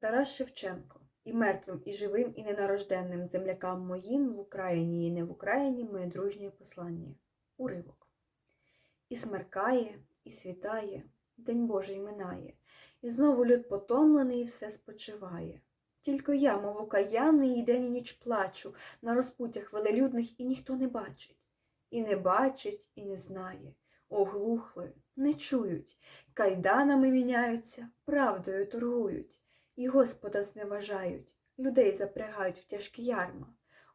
Тарас Шевченко і мертвим, і живим, і ненарожденним землякам моїм в Україні і не в Україні моє дружнє послання. Уривок. І смеркає, і світає, День Божий минає, і знову люд потомлений, і все спочиває. Тільки я, мов окаянний, і день і ніч плачу на розпуттях велелюдних, і ніхто не бачить. І не бачить, і не знає. Оглухли, не чують, кайданами міняються, правдою торгують, і Господа зневажають, людей запрягають в тяжкі ярма,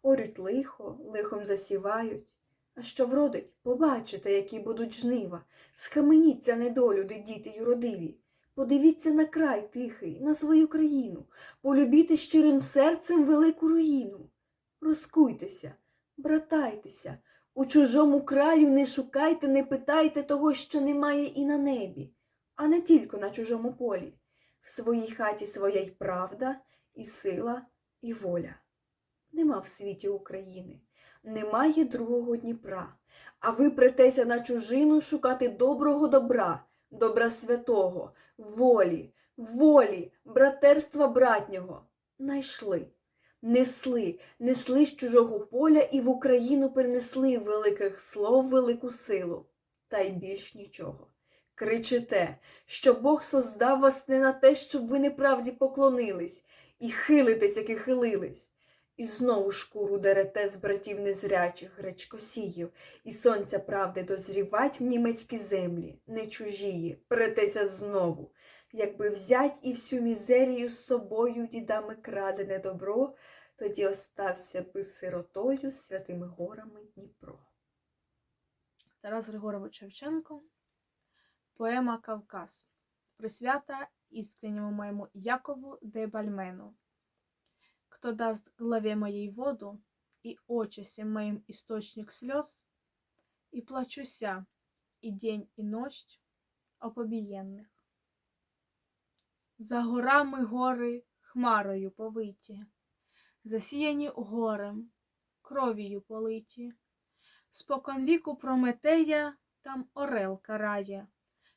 орють лихо, лихом засівають. А що вродить, побачите, які будуть жнива, схаменіться недолюди, діти юродиві. Подивіться на край тихий, на свою країну, полюбіте щирим серцем велику руїну. Розкуйтеся, братайтеся, у чужому краю не шукайте, не питайте того, що немає і на небі, а не тільки на чужому полі. В своїй хаті своя й правда, і сила, і воля. Нема в світі України, немає другого Дніпра, а ви претеся на чужину шукати доброго добра, добра святого, волі, волі, братерства братнього. Найшли, несли, несли з чужого поля і в Україну перенесли великих слов велику силу, та й більш нічого. Кричите, що Бог создав вас не на те, щоб ви неправді поклонились, і хилитесь, як і хилились. І знову шкуру дерете з братів незрячих гречкосіїв, і сонця правди дозрівать в німецькі землі, не чужії, претеся знову. Якби взять і всю мізерію з собою дідами крадене добро, тоді остався би сиротою святими горами Дніпро. Тарас Григорович Шевченко. Поема Кавказ. Присвята искреннему моему Якову де Бальмену. Кто даст главе моей воду, и очисе моим источник слез, и плачуся и день, и ночь о побієнних. За горами гори хмарою повиті, засіяні горем, кров'ю политі. Спокон віку Прометея там орел карає,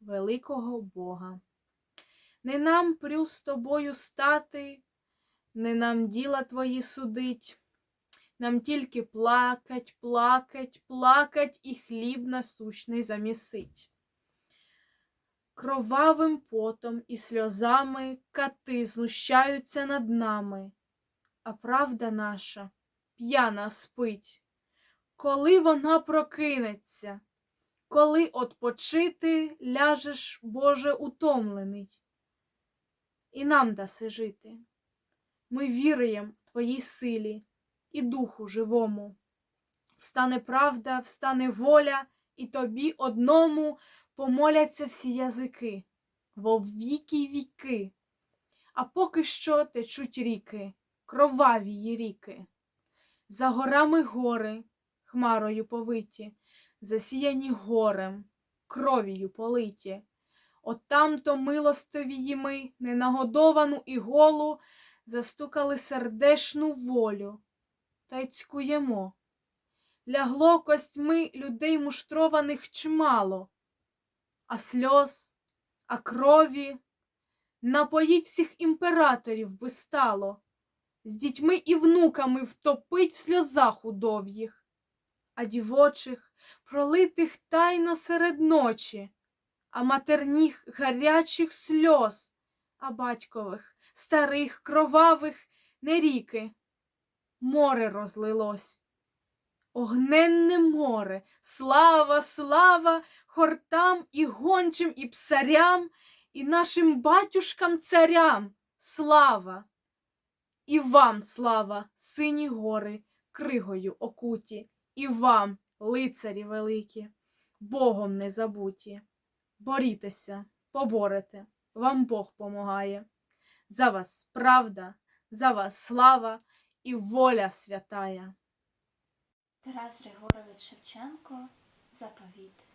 великого Бога. Не нам прю з тобою стати, не нам діла твої судить, нам тільки плакать, плакать, плакать і хліб насущний замісить. Кровавим потом і сльозами кати знущаються над нами, а правда наша п'яна спить. Коли вона прокинеться, коли отпочити ляжеш, Боже, утомлений, і нам даси жити. Ми віруємо Твоїй силі і духу живому. Встане правда, встане воля, і тобі одному помоляться всі язики, во віки віки. А поки що течуть ріки, кроваві ріки. За горами гори, хмарою повиті, засіяні горем, кров'ю политі. От там-то милостиві ми, ненагодовану і голу, застукали сердешну волю, та й цькуємо. Лягло костьми людей муштрованих чимало, а сльоз, а крові напоїть всіх імператорів би стало, з дітьми і внуками втопить в сльозах удов'їх, а дівочих пролитих тайно серед ночі, а матерніх гарячих сльоз, а батькових, старих, кровавих не ріки. Море розлилось. Огненне море, слава, слава хортам і гончим, і псарям, і нашим батюшкам царям, слава! І вам слава, сині гори, кригою окуті, і вам, лицарі великі, Богом не забуті. Борітеся, поборете, вам Бог помагає. За вас правда, за вас слава і воля святая. Тарас Григорович Шевченко Заповіт.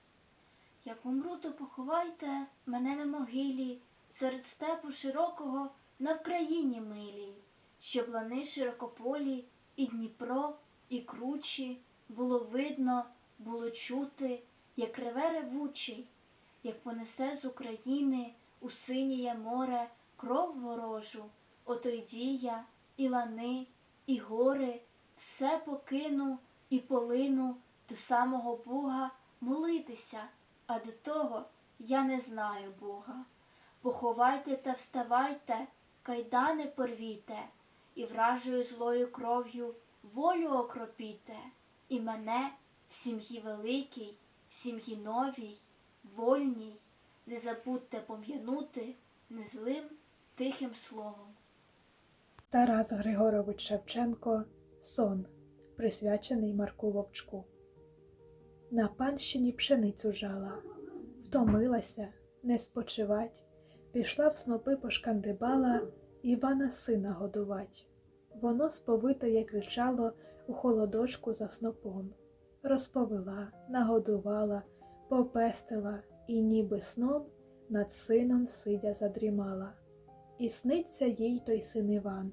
Як умру, то поховайте мене на могилі серед степу широкого на Вкраїні милій, щоб лани широкополі, і Дніпро, і кручі було видно, було чути, як реве ревучий, як понесе з України у синіє море кров ворожу, ото й дія, і лани, і гори, все покину і полину до самого Бога молитися, а до того я не знаю Бога. Поховайте та вставайте, кайдани порвіте, і вражою злою кров'ю волю окропіте, і мене в сім'ї великій, в сім'ї новій, вольній, не забудьте пом'янути незлим тихим словом. Тарас Григорович Шевченко Сон, присвячений Марку Вовчку. На панщині пшеницю жала, втомилася, не спочивать, пішла в снопи пошкандибала Івана сина годувать. Воно сповите, як кричало у холодочку за снопом. Розповела, нагодувала, попестила і ніби сном над сином сидя задрімала. І сниться їй той син Іван,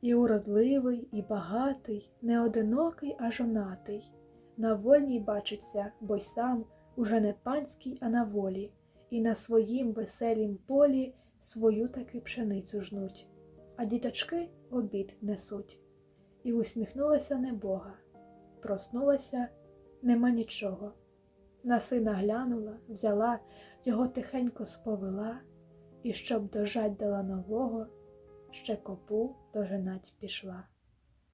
і уродливий, і багатий, не одинокий, а жонатий. На вольній бачиться, бо й сам уже не панський, а на волі, і на своїм веселім полі свою таки пшеницю жнуть, а діточки обід несуть. І усміхнулася небога, проснулася нема нічого. На сина глянула, взяла, його тихенько сповела, і щоб дожать дала нового, ще копу дожинать пішла.